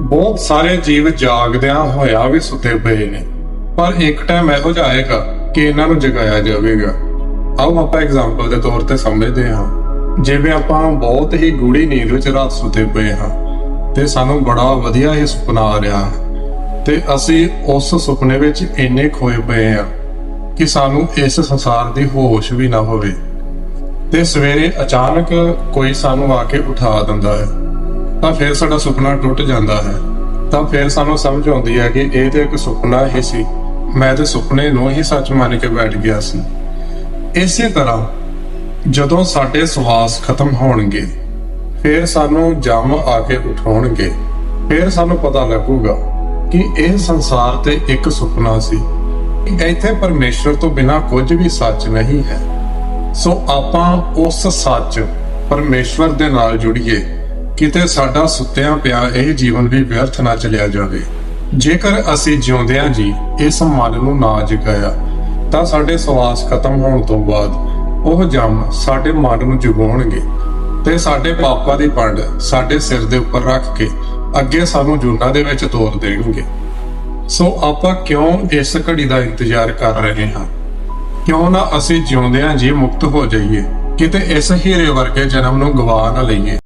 ਬਹੁਤ ਸਾਰੇ ਜੀਵ ਜਾਗਦਿਆਂ ਹੋਇਆ ਵੀ ਸੁੱਤੇ ਪਏ ਨੇ। ਪਰ ਇੱਕ ਟਾਈਮ ਇਹੋ ਜਿਹਾ ਆਏਗਾ ਕਿ ਇਹਨਾਂ ਨੂੰ ਜਗਾਇਆ ਜਾਵੇਗਾ। ਆਓ ਆਪਾਂ ਐਗਜ਼ਾਮਪਲ ਦੇ ਤੌਰ ਤੇ ਸਮਝਦੇ ਹਾਂ। ਜਿਵੇਂ ਆਪਾਂ ਬਹੁਤ ਹੀ ਗੂੜੀ ਨੀਂਦ ਵਿੱਚ ਰਾਤ ਸੁੱਤੇ ਪਏ ਹਾਂ ਤੇ ਸਾਨੂੰ ਬੜਾ ਵਧੀਆ ਹੀ ਸੁਪਨਾ ਆ ਰਿਹਾ ਹੈ ਤੇ ਅਸੀਂ ਉਸ ਸੁਪਨੇ ਵਿੱਚ ਇੰਨੇ ਖੋਏ ਪਏ ਹਾਂ ਕਿ ਸਾਨੂੰ ਇਸ ਸੰਸਾਰ ਦੀ ਹੋਸ਼ ਵੀ ਨਾ ਹੋਵੇ। ਤੇ ਸਵੇਰੇ ਅਚਾਨਕ ਕੋਈ ਸਾਨੂੰ ਆ ਕੇ ਉਠਾ ਦਿੰਦਾ ਹੈ। ਤਾਂ ਫਿਰ ਸਾਡਾ ਸੁਪਨਾ ਟੁੱਟ ਜਾਂਦਾ ਹੈ। ਤਾਂ ਫਿਰ ਸਾਨੂੰ ਸਮਝ ਆਉਂਦੀ ਹੈ ਕਿ ਇਹ ਤੇ ਇੱਕ ਸੁਪਨਾ ਹੀ ਸੀ। ਮੈਂ ਤੇ ਸੁਪਨੇ ਨੂੰ ਹੀ ਸੱਚ ਮੰਨ ਕੇ ਬੈਠ ਗਿਆ ਸੀ। ਇਸੇ ਤਰ੍ਹਾਂ ਜਦੋਂ ਸਾਡੇ ਸਵਾਸ ਖਤਮ ਹੋਣਗੇ, ਫਿਰ ਸਾਨੂੰ ਜਮ ਆ ਕੇ ਉਠਾਉਣਗੇ। ਫਿਰ ਸਾਨੂੰ ਪਤਾ ਲੱਗੂਗਾ ਕਿ ਇਹ ਸੰਸਾਰ ਤੇ ਇੱਕ ਸੁਪਨਾ ਸੀ। ਇੱਥੇ ਪਰਮੇਸ਼ਰ ਤੋਂ ਬਿਨਾ ਕੁਝ ਵੀ ਸੱਚ ਨਹੀਂ ਹੈ। ਸੋ ਆਪਾਂ ਉਸ ਸੱਚ ਪਰਮੇਸ਼ਵਰ ਦੇ ਨਾਲ ਜੁੜੀਏ। ਕਿਤੇ ਸਾਡਾ ਸੁੱਤਿਆਂ ਪਿਆ ਇਹ ਜੀਵਨ ਵੀ ਵਿਅਰਥ ਨਾ ਚਲਿਆ ਜਾਵੇ। ਜੇਕਰ ਅਸੀਂ ਜਿਉਂਦਿਆਂ ਜੀ ਇਸ ਮਨ ਨੂੰ ਨਾ ਜਗਾਇਆ, ਤਾਂ ਸਾਡੇ ਸਵਾਸ ਖਤਮ ਹੋਣ ਤੋਂ ਬਾਅਦ ਉਹ ਜਮ ਸਾਡੇ ਮਨ ਨੂੰ ਜਗਾਉਣਗੇ ਤੇ ਸਾਡੇ ਪਾਪਾਂ ਦੀ ਪੰਡ ਸਾਡੇ ਸਿਰ ਦੇ ਉੱਪਰ ਰੱਖ ਕੇ ਅੱਗੇ ਸਾਨੂੰ ਜੂਨਾਂ ਦੇ ਵਿੱਚ ਤੋਰ ਦੇਣਗੇ। ਸੋ ਆਪਾਂ ਕਿਉਂ ਇਸ ਘੜੀ ਦਾ ਇੰਤਜ਼ਾਰ ਕਰ ਰਹੇ ਹਾਂ? ਕਿਉਂ ਨਾ ਅਸੀਂ ਜਿਉਂਦਿਆਂ ਜੀ ਮੁਕਤ ਹੋ ਜਾਈਏ, ਕਿਤੇ ਇਸ ਹੀਰੇ ਵਰਗੇ ਜਨਮ ਨੂੰ ਗਵਾ ਨਾ ਲਈਏ।